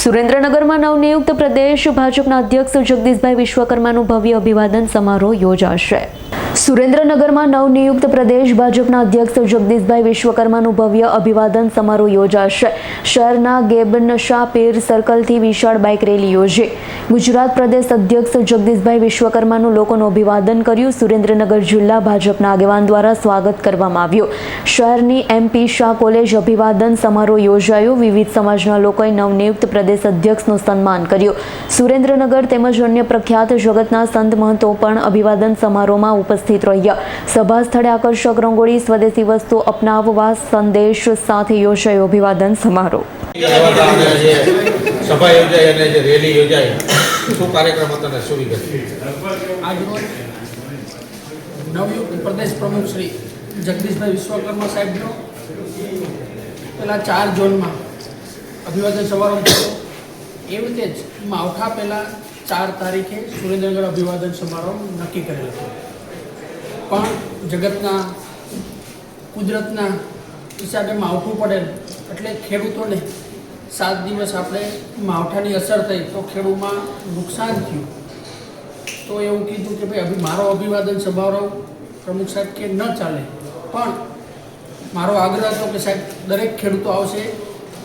સુરેન્દ્રનગરમાં નવનિયુક્ત પ્રદેશ ભાજપના અધ્યક્ષ જગદીશભાઈ વિશ્વકર્માનું ભવ્ય અભિવાદન સમારોહ યોજાશે. સુરેન્દ્રનગરમાં નવનિયુક્ત પ્રદેશ ભાજપના અધ્યક્ષ જગદીશભાઈ વિશ્વકર્માનું ભવ્ય અભિવાદન સમારોહ યોજાશે. શહેરના ગેબન શાહ પીર સર્કલથી વિશાળ બાઇક રેલી યોજી. ગુજરાત પ્રદેશ અધ્યક્ષ જગદીશભાઈ વિશ્વકર્માનું લોકોનું અભિવાદન કર્યું. સુરેન્દ્રનગર જિલ્લા ભાજપના આગેવાન દ્વારા સ્વાગત કરવામાં આવ્યું. શહેરની એમપી શાહ કોલેજ અભિવાદન સમારોહ યોજાયો. વિવિધ સમાજના લોકોએ નવનિયુક્ત પ્રદેશ અધ્યક્ષનું સન્માન કર્યું. સુરેન્દ્રનગર તેમજ અન્ય પ્રખ્યાત જગતના સંત મહંતો પણ અભિવાદન સમારોહમાં ઉપસ્થિત રહ્યા સભા સ્થળે આકર્ષક રંગોળી સ્વદેશી વસ્તુ અપનાવવા સંદેશ સાથે યોજાયો અભિવાદન સમારોહ. સભા યોજાઈ અને જે રેલી યોજાઈ શું કાર્યક્રમ હતો ને શું વિગત? પ્રદેશ પ્રમુખ શ્રી જગદીશભાઈ વિશ્વકર્મા સાહેબનો પેલા ચાર ઝોનમાં અભિવાદન સમારોહ થયો. એવી રીતે જ માવઠા પહેલાં ચાર તારીખે સુરેન્દ્રનગર અભિવાદન સમારોહ નક્કી કરેલો હતો. પણ જગતના, કુદરતના હિસાબે માવઠું પડેલ એટલે ખેડૂતોને સાત દિવસ આપણે માવઠાની અસર થઈ તો ખેડૂતમાં નુકસાન થયું. તો એવું કીધું કે ભાઈ, અભિ, મારો અભિવાદન સમારોહ પ્રમુખ સાહેબ કે, ન ચાલે. પણ મારો આગ્રહ હતો કે સાહેબ, દરેક ખેડૂતો આવશે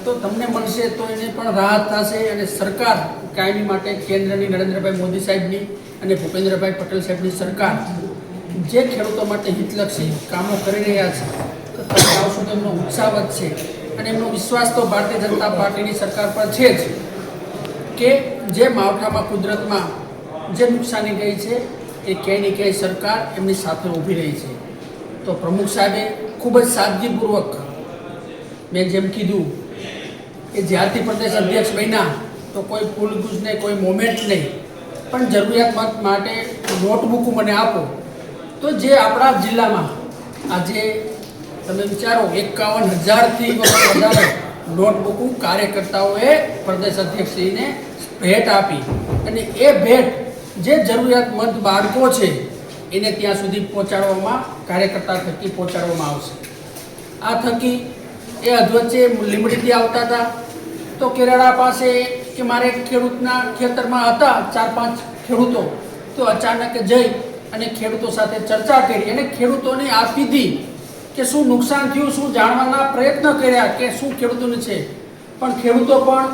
તો તમને મળશે, તો એને પણ રાહત થશે. અને સરકાર કાયમી માટે કેન્દ્રની નરેન્દ્રભાઈ મોદી સાહેબની અને ભૂપેન્દ્રભાઈ પટેલ સાહેબની સરકાર જે ખેડૂતો માટે હિતલક્ષી કામો કરી રહ્યા છે તમે આવશો એમનો ઉત્સાહ વધશે અને એમનો વિશ્વાસ તો ભારતીય જનતા પાર્ટીની સરકાર પર છે જ, કે જે માવઠામાં કુદરતમાં જે નુકસાની ગઈ છે, એ ક્યાંય ને ક્યાંય સરકાર એમની સાથે ઊભી રહી છે. તો પ્રમુખ સાહેબે ખૂબ જ સાદગીપૂર્વક મેં જેમ કીધું કે જ્યારથી પ્રદેશ અધ્યક્ષ બન્યા, તો કોઈ ફૂલગુજ નહીં કોઈ મોમેન્ટ નહીં. પણ જરૂરિયાતમંદ માટે નોટબુક મને આપો. તો જે આપણા જિલ્લામાં આજે તમે વિચારો, એકાવન હજારથી વધારે નોટબુકો કાર્યકર્તાઓએ પ્રદેશ અધ્યક્ષશ્રીને ભેટ આપી. અને એ ભેટ જે જરૂરિયાતમંદ બાળકો છે, એને ત્યાં સુધી પહોંચાડવામાં, કાર્યકર્તા થકી પહોંચાડવામાં આવશે. આ થકી એ અધવચ્ચે લીમડીથી આવતા હતા. તો કેરાળા પાસે કે મારે ખેડૂતના ખેતરમાં હતા, ચાર પાંચ ખેડૂતો, તો અચાનક જઈ અને ખેડૂતો સાથે ચર્ચા કરી અને ખેડૂતોને આપી દી કે શું નુકસાન થયું, શું જાણવાના પ્રયત્ન કર્યા કે શું ખેડૂતોને છે. પણ ખેડૂતો પણ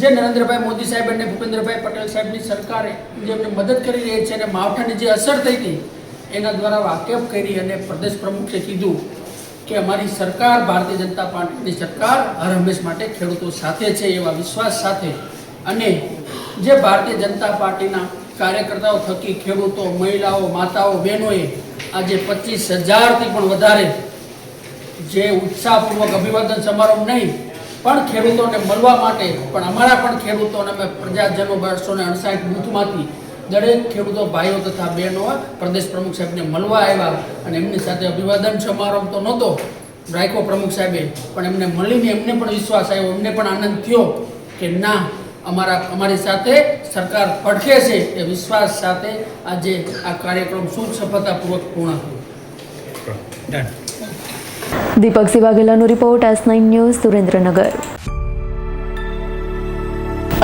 જે નરેન્દ્રભાઈ મોદી સાહેબ અને ભૂપેન્દ્રભાઈ પટેલ સાહેબની સરકારે જે એમને મદદ કરી રહી છે અને માવઠાની જે અસર થઈ હતી, એના દ્વારા વાકેફ કરી અને પ્રદેશ પ્રમુખે કીધું કે અમારી સરકાર, ભારતીય જનતા પાર્ટીની સરકાર હર હંમેશ માટે ખેડૂતો સાથે છે એવા વિશ્વાસ સાથે અને જે ભારતીય જનતા પાર્ટીના કાર્યકર્તાઓ થકી ખેડૂતો, મહિલાઓ, માતાઓ, બહેનોએ આજે પચીસ હજારથી પણ વધારે જે ઉત્સાહપૂર્વક અભિવાદન સમારોહ નહીં, પણ ખેડૂતોને મળવા માટે, પણ અમારા પણ ખેડૂતોને અમે પ્રજાજનો બસો ને અડસાઠ બૂથમાંથી દરેક ખેડૂતો ભાઈઓ તથા બહેનો પ્રદેશ પ્રમુખ સાહેબને મળવા આવ્યા અને એમની સાથે અભિવાદન સમારોહ તો નહોતો, રાયકો પ્રમુખ સાહેબે પણ એમને મળીને એમને પણ વિશ્વાસ આવ્યો, એમને પણ આનંદ થયો કે ના અમારા અમારી સાથે સરકાર પડખે છે એ વિશ્વાસ સાથે આજે આ કાર્યક્રમ સુખ સફળતાપૂર્વક પૂર્ણ થયો. Deepak સિવાગેલાનો report S nine news Surendranagar.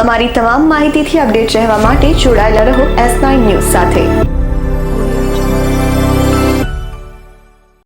અમારી તમામ માહિતીથી અપડેટ રહેવા માટે જોડાયેલા રહો એસ નાઇન ન્યૂઝ સાથે.